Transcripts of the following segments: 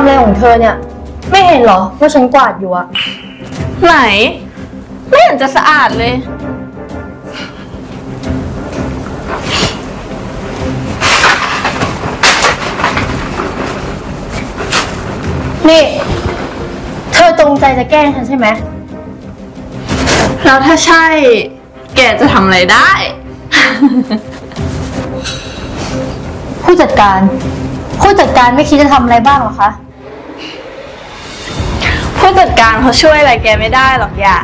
ำอะไรของเธอเนี่ย ไม่เห็นเหรอว่าฉันกวาดอยู่อะไหน ไม่เห็นจะสะอาดเลย นี่ เธอจงใจจะแกล้งฉันใช่ไหม แล้วถ้าใช่ แกจะทำอะไรได้ ผู้จัดการ ผู้จัดการไม่คิดจะทำอะไรบ้างเหรอคะ ผู้จัดการเขาช่วยอะไรแกไม่ได้หรอกอย่า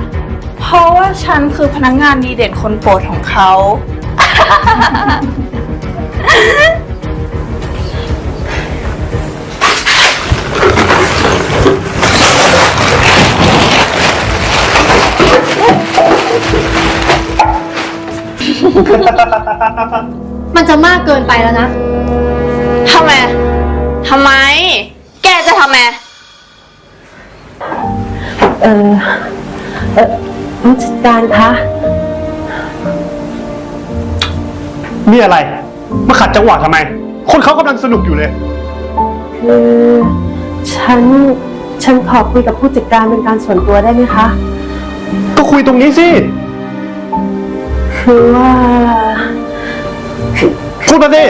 เพราะว่าฉันคือพนักงานดีเด่นคนโปรดของเขา มันจะมากเกินไปแล้วนะ ทำไม ทำไม แกจะทำไม เออเออผู้จัดการคะนี่อะไร มาขัดจังหวะทำไม คนเขากำลังสนุกอยู่เลย คือฉันฉันขอคุยกับผู้จัดการเป็นการส่วนตัวได้ไหมคะ ก็คุยตรงนี้สิ คือว่า พูดมาสิ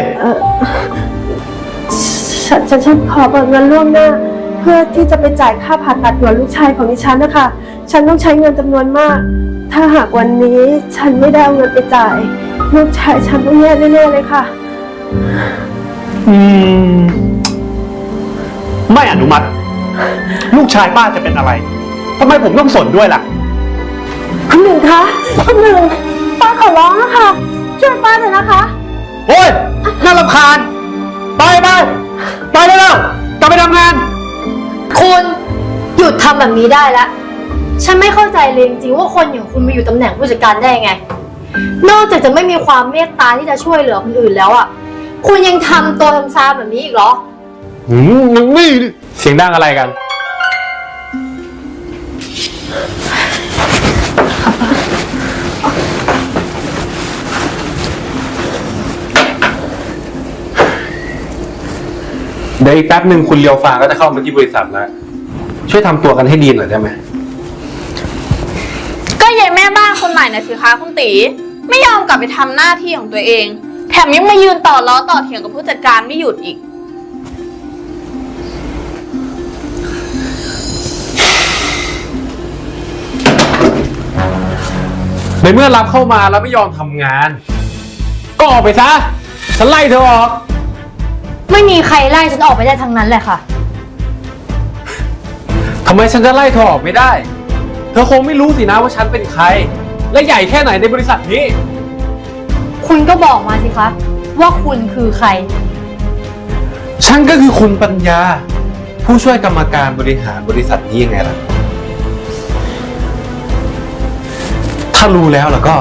ฉันฉันฉันขอเบิกเงินล่วงหน้าเพื่อที่จะไปจ่ายค่าผ่าตัดหัวลูกชายของดิฉันนะคะ ฉันต้องใช้เงินจำนวนมาก ถ้าหากวันนี้ฉันไม่ได้เอาเงินไปจ่าย ลูกชายฉันต้องแย่แน่ๆเลยค่ะ อืม ไม่อนุมัติ ลูกชายป้าจะเป็นอะไรทำไมผมต้องสนด้วยล่ะ คุณหนึ่งคะคุณหนึ่งป้าขอร้องนะคะช่วยป้าเถอะนะคะ โอ้ยน่ารำคาญ ไปไปไปได้แล้วกลับไปทำงาน คุณหยุดทำแบบนี้ได้แล้ว ฉันไม่เข้าใจเลยจริงๆว่าคนอย่างคุณมาอยู่ตำแหน่งผู้จัดการได้ยังไง นอกจากจะไม่มีความเมตตาที่จะช่วยเหลือคนอื่นแล้วอะ คุณยังทำตัวทำซาแบบนี้อีกเหรอ หืมมึงนี่เสียงดังอะไรกัน เดี๋ยวอีกแป๊บหนึ่งคุณเลียวฟางก็จะเข้ามาที่บริษัทแล้วช่วยทำตัวกันให้ดีหน่อยได้ไหมก็ยายแม่บ้านคนใหม่นะสิคะคุณตี ไม่ยอมกลับไปทำหน้าที่ของตัวเอง แถมยังมายืนต่อล้อต่อเถียงกับผู้จัดการไม่หยุดอีก ในเมื่อรับเข้ามาแล้วไม่ยอมทำงาน ก็ออกไปซะฉันไล่เธอออก ไม่มีใครไล่ฉันออกไปได้ทั้งนั้นแหละค่ะ ทำไมฉันจะไล่เธอออกไม่ได้ เธอคงไม่รู้สินะว่าฉันเป็นใคร และใหญ่แค่ไหนในบริษัทนี้ คุณก็บอกมาสิคะว่าคุณคือใคร ฉันก็คือคุณปัญญา ผู้ช่วยกรรมการบริหารบริษัทนี้ยังไงล่ะ ถ้ารู้แล้วแล้วก็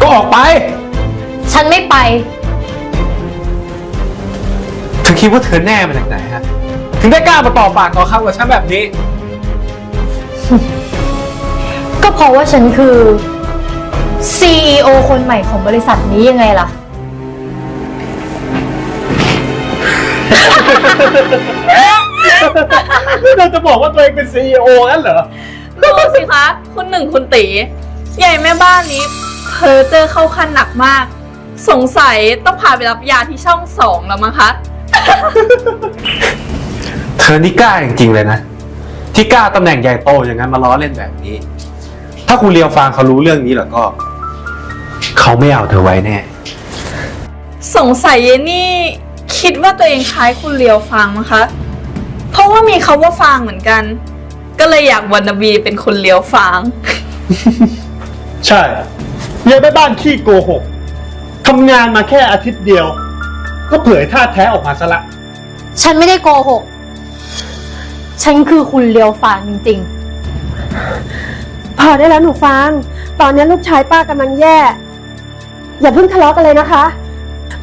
ก็ออกไป ฉันไม่ไป เธอคิดว่าเธอแน่มาจากไหนฮะ ถึงได้กล้ามาต่อปากต่อคำกับฉันแบบนี้ ก็เพราะว่าฉันคือ CEO คนใหม่ของบริษัทนี้ยังไงล่ะ นี่เธอจะบอกว่าตัวเองเป็นซีองั้นเหรอ ดูสิคะ คุณหนึ่งคุณตี ใหญ่แม่บ้านนี้ เพอเจอเข้าขั้นหนักมาก สงสัยต้องพาไปรับยาที่ช่องสองแล้วมั้งคะ เธอนี่กล้าจริงๆเลยนะ ที่กล้าตำแหน่งใหญ่โตอย่างนั้นมาล้อเล่นแบบนี้ ถ้าคุณเลียวฟางเขารู้เรื่องนี้แล้วก็ เขาไม่เอาเธอไว้แน่ สงสัยเยนี่ คิดว่าตัวเองคล้ายคุณเลียวฟางมั้งคะ เพราะว่ามีคาว่าฟางเหมือนกัน ก็เลยอยากวันนาบีเป็นคุณเลียวฟาง ใช่ยายแม่บ้านขี้โกหกทำงานมาแค่อาทิตย์เดียว ก็เผยท่าแท้ออกมาซะละ ฉันไม่ได้โกหก ฉันคือคุณเลียวฟางจริงพอได้แล้วหนูฟังตอนนี้ลูกชายป้ากำลังแย่ อย่าเพิ่งทะเลาะกันเลยนะคะ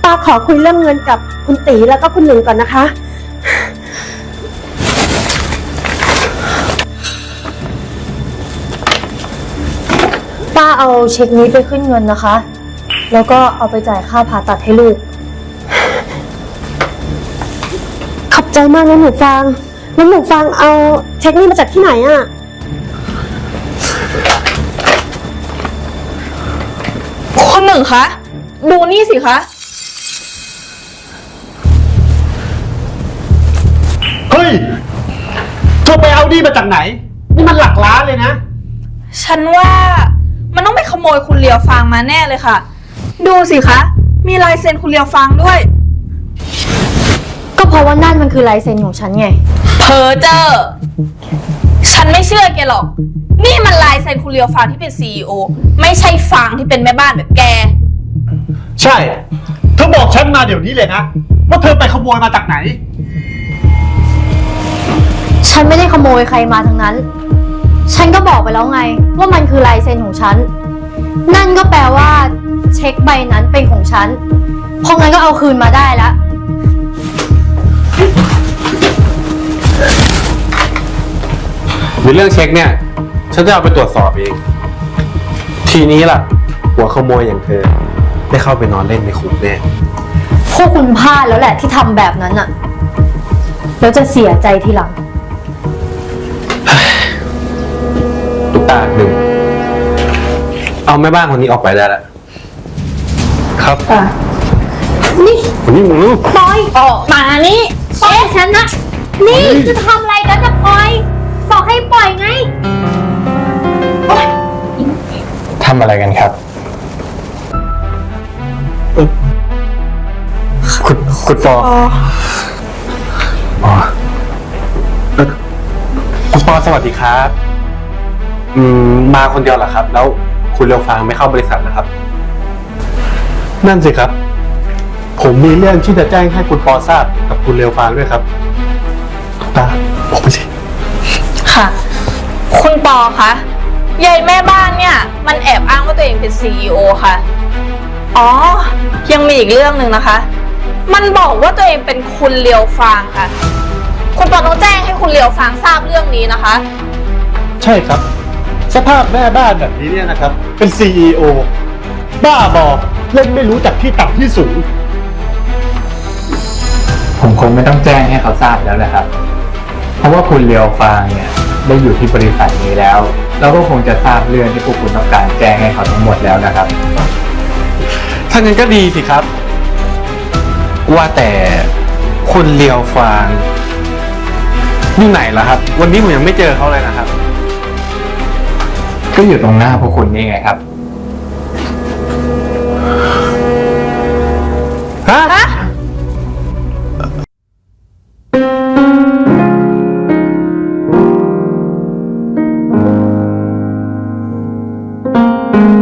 ป้าขอคุยเรื่องเงินกับคุณตีแล้วก็คุณหนึ่งก่อนนะคะ ป้าเอาเช็คนี้ไปขึ้นเงินนะคะ แล้วก็เอาไปจ่ายค่าผ่าตัดให้ลูก ใจมากนะหนูฟังแล้วหนูฟังเอาเช็คนี่มาจากที่ไหนอะคนหนึ่งคะ ดูนี่สิคะ เฮ้ยเธอไปเอาดีมาจากไหน นี่มันหลักล้านเลยนะ ฉันว่ามันต้องไปขโมยคุณเลียวฟางมาแน่เลยค่ะ ดูสิคะ มีลายเซ็นคุณเลียวฟางด้วยก็ เพราะว่านั่นมันคือลายเซ็นของฉันไง เพอเจอร์ฉันไม่เชื่อแกหรอก นี่มันลายเซ็นคุณเลียวฟางที่เป็นซีอไม่ใช่ฟางที่เป็นแม่บ้านแบบแก ใช่ เธอบอกฉันมาเดี๋ยวนี้เลยนะ ว่าเธอไปขโมยมาจากไหน ฉันไม่ได้ขโมยใครมาทั้งนั้น ฉันก็บอกไปแล้วไง ว่ามันคือลายเซ็นของฉัน นั่นก็แปลว่า เช็คใบนั้นเป็นของฉันเพราะงั้นก็เอาคืนมาได้แล้ว รือเรื่องเช็คเนี่ย ฉันจะเอาไปตรวจสอบเอง ทีนี้ล่ะ หัวขโมยอย่างเธอ ได้เข้าไปนอนเล่นในคุกแน่พวกคุณพลาดแล้วแหละที่ทำแบบนั้นอะแล้วจะเสียใจทีหลัง ตุ๊กตาหนึ่ง เอาแม่บ้านคนนี้ออกไปได้แล้ว ครับนี่คนนี้มึงรู้ ปล่อยออกมานี่ปล่อยฉันนะ นี่จะทำอะไรกันจะปล่อย ดีครับ อืม มาคนเดียวเหรอครับ แล้วคุณเรียวฟางไม่เข้าบริษัทนะครับ นั่นสิครับ ผมมีเรื่องที่จะแจ้งให้คุณปอทราบกับคุณเรียวฟางด้วยครับตุ๊กตาบอกไปสิ ค่ะ คุณปอคะยายแม่บ้านเนี่ย มันแอบอ้างว่าตัวเองเป็น CEO ค่ะ อ๋อ ยังมีอีกเรื่องหนึ่งนะคะ มันบอกว่าตัวเองเป็นคุณเลียวฟางค่ะ คุณปอต้องแจ้งให้คุณเลียวฟางทราบเรื่องนี้นะคะ ใช่ครับ สภาพแม่บ้านแบบนี้เนี่ยนะครับ เป็น CEO บ้าบอเล่นไม่รู้จักที่ต่ำที่สูง ผมคงไม่ต้องแจ้งให้เขาทราบแล้วนะครับ เพราะว่าคุณเลียวฟางเนี่ยได้อยู่ที่บริษัทนี้แล้ว เราก็คงจะทราบเรื่องที่พวกคุณต้องการแจ้งให้เขาทั้งหมดแล้วนะครับ ถ้างั้นก็ดีสิครับ ว่าแต่คุณเลียวฟาง อยู่ไหนล่ะครับ วันนี้ผมยังไม่เจอเขาเลยนะครับ ก็อยู่ตรงหน้าพวกคุณนี่ไงครับ